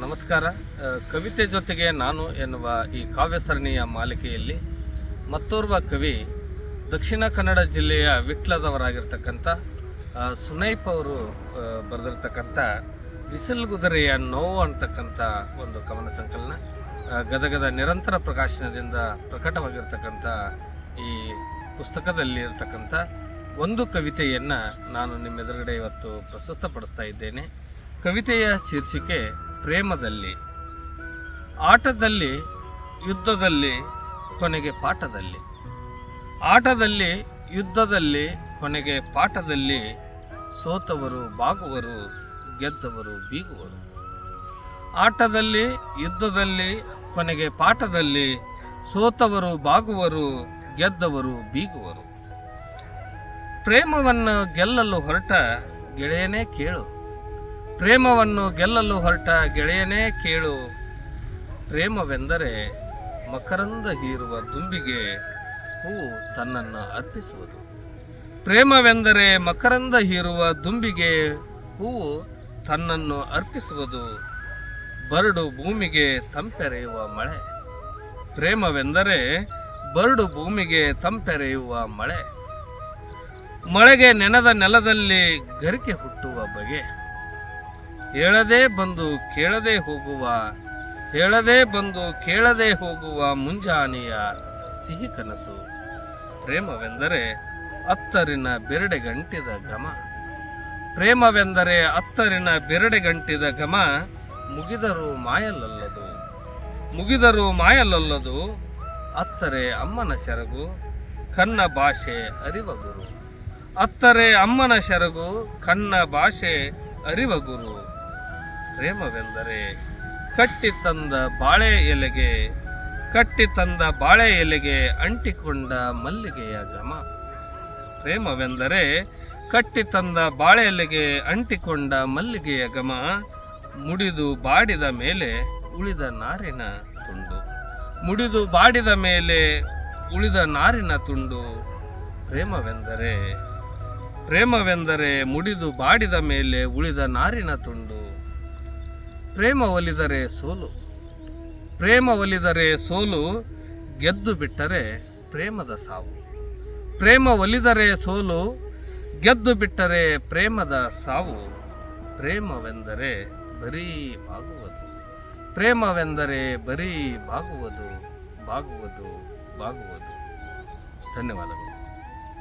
ನಮಸ್ಕಾರ. ಕವಿತೆ ಜೊತೆಗೆ ನಾನು ಎನ್ನುವ ಈ ಕಾವ್ಯ ಸರಣಿಯ ಮಾಲಿಕೆಯಲ್ಲಿ ಮತ್ತೋರ್ವ ಕವಿ ದಕ್ಷಿಣ ಕನ್ನಡ ಜಿಲ್ಲೆಯ ವಿಟ್ಲದವರಾಗಿರ್ತಕ್ಕಂಥ ಸುನೈಪ್ ಅವರು ಬರೆದಿರ್ತಕ್ಕಂಥ ಬಿಸಿಲುಗುದರೆಯ ನೋವು ಅಂತಕ್ಕಂಥ ಒಂದು ಕವನ ಸಂಕಲನ ಗದಗದ ನಿರಂತರ ಪ್ರಕಾಶನದಿಂದ ಪ್ರಕಟವಾಗಿರ್ತಕ್ಕಂಥ ಈ ಪುಸ್ತಕದಲ್ಲಿ ಇರತಕ್ಕಂಥ ಒಂದು ಕವಿತೆಯನ್ನು ನಾನು ನಿಮ್ಮ ಎದುರುಗಡೆ ಇವತ್ತು ಪ್ರಸ್ತುತಪಡಿಸ್ತಾ ಇದ್ದೇನೆ. ಕವಿತೆಯ ಶೀರ್ಷಿಕೆ ಪ್ರೇಮದಲ್ಲಿ, ಆಟದಲ್ಲಿ, ಯುದ್ಧದಲ್ಲಿ, ಕೊನೆಗೆ ಪಾಠದಲ್ಲಿ. ಆಟದಲ್ಲಿ, ಯುದ್ಧದಲ್ಲಿ, ಕೊನೆಗೆ ಪಾಠದಲ್ಲಿ, ಸೋತವರು ಬಾಗುವರು, ಗೆದ್ದವರು ಬೀಗುವರು. ಆಟದಲ್ಲಿ, ಯುದ್ಧದಲ್ಲಿ, ಕೊನೆಗೆ ಪಾಠದಲ್ಲಿ, ಸೋತವರು ಬಾಗುವರು, ಗೆದ್ದವರು ಬೀಗುವರು. ಪ್ರೇಮವನ್ನು ಗೆಲ್ಲಲು ಹೊರಟ ಗೆಳೆಯನೇ ಕೇಳು. ಪ್ರೇಮವನ್ನು ಗೆಲ್ಲಲು ಹೊರಟ ಗೆಳೆಯನೇ ಕೇಳು. ಪ್ರೇಮವೆಂದರೆ ಮಕರಂದ ಹೀರುವ ದುಂಬಿಗೆ ಹೂವು ತನ್ನನ್ನು ಅರ್ಪಿಸುವುದು. ಪ್ರೇಮವೆಂದರೆ ಮಕರಂದ ಹೀರುವ ದುಂಬಿಗೆ ಹೂವು ತನ್ನನ್ನು ಅರ್ಪಿಸುವುದು. ಬರಡು ಭೂಮಿಗೆ ತಂಪೆರೆಯುವ ಮಳೆ. ಪ್ರೇಮವೆಂದರೆ ಬರಡು ಭೂಮಿಗೆ ತಂಪೆರೆಯುವ ಮಳೆ. ಮಳೆಗೆ ನೆನೆದ ನೆಲದಲ್ಲಿ ಗರಿಕೆ ಹುಟ್ಟುವ ಬಗೆ. ಹೇಳದೆ ಬಂದು ಕೇಳದೆ ಹೋಗುವ, ಹೇಳದೆ ಬಂದು ಕೇಳದೆ ಹೋಗುವ ಮುಂಜಾನೆಯ ಸಿಹಿ ಕನಸು. ಪ್ರೇಮವೆಂದರೆ ಅತ್ತರಿನ ಬೆರಡೆ ಗಂಟಿದ ಘಮ. ಪ್ರೇಮವೆಂದರೆ ಅತ್ತರಿನ ಬೆರಡೆ ಗಂಟಿದ ಘಮ ಮುಗಿದರೂ ಮಾಯಲಲ್ಲದು. ಮುಗಿದರೂ ಮಾಯಲಲ್ಲದು. ಅತ್ತರೆ ಅಮ್ಮನ ಸೆರಗು ಕನ್ನ ಭಾಷೆ ಅರಿವ ಗುರು. ಅತ್ತರೆ ಅಮ್ಮನ ಸೆರಗು ಕನ್ನ ಭಾಷೆ ಅರಿವ ಗುರು. ಪ್ರೇಮವೆಂದರೆ ಕಟ್ಟಿ ತಂದ ಬಾಳೆ ಎಲೆಗೆ, ಕಟ್ಟಿ ತಂದ ಬಾಳೆ ಎಲೆಗೆ ಅಂಟಿಕೊಂಡ ಮಲ್ಲಿಗೆಯ ಘಮ. ಪ್ರೇಮವೆಂದರೆ ಕಟ್ಟಿ ತಂದ ಬಾಳೆ ಎಲೆಗೆ ಅಂಟಿಕೊಂಡ ಮಲ್ಲಿಗೆಯ ಘಮ, ಮುಡಿದು ಬಾಡಿದ ಮೇಲೆ ಉಳಿದ ನಾರಿನ ತುಂಡು. ಮುಡಿದು ಬಾಡಿದ ಮೇಲೆ ಉಳಿದ ನಾರಿನ ತುಂಡು. ಪ್ರೇಮವೆಂದರೆ ಪ್ರೇಮವೆಂದರೆ ಮುಡಿದು ಬಾಡಿದ ಮೇಲೆ ಉಳಿದ ನಾರಿನ ತುಂಡು. ಪ್ರೇಮ ಒಲಿದರೆ ಸೋಲು. ಪ್ರೇಮ ಒಲಿದರೆ ಸೋಲು ಗೆದ್ದು ಬಿಟ್ಟರೆ ಪ್ರೇಮದ ಸಾವು. ಪ್ರೇಮ ಒಲಿದರೆ ಸೋಲು ಗೆದ್ದು ಬಿಟ್ಟರೆ ಪ್ರೇಮದ ಸಾವು. ಪ್ರೇಮವೆಂದರೆ ಬರೀ ಬಾಗುವುದು. ಪ್ರೇಮವೆಂದರೆ ಬರೀ ಬಾಗುವುದು ಬಾಗುವುದು ಬಾಗುವುದು. ಧನ್ಯವಾದಗಳು.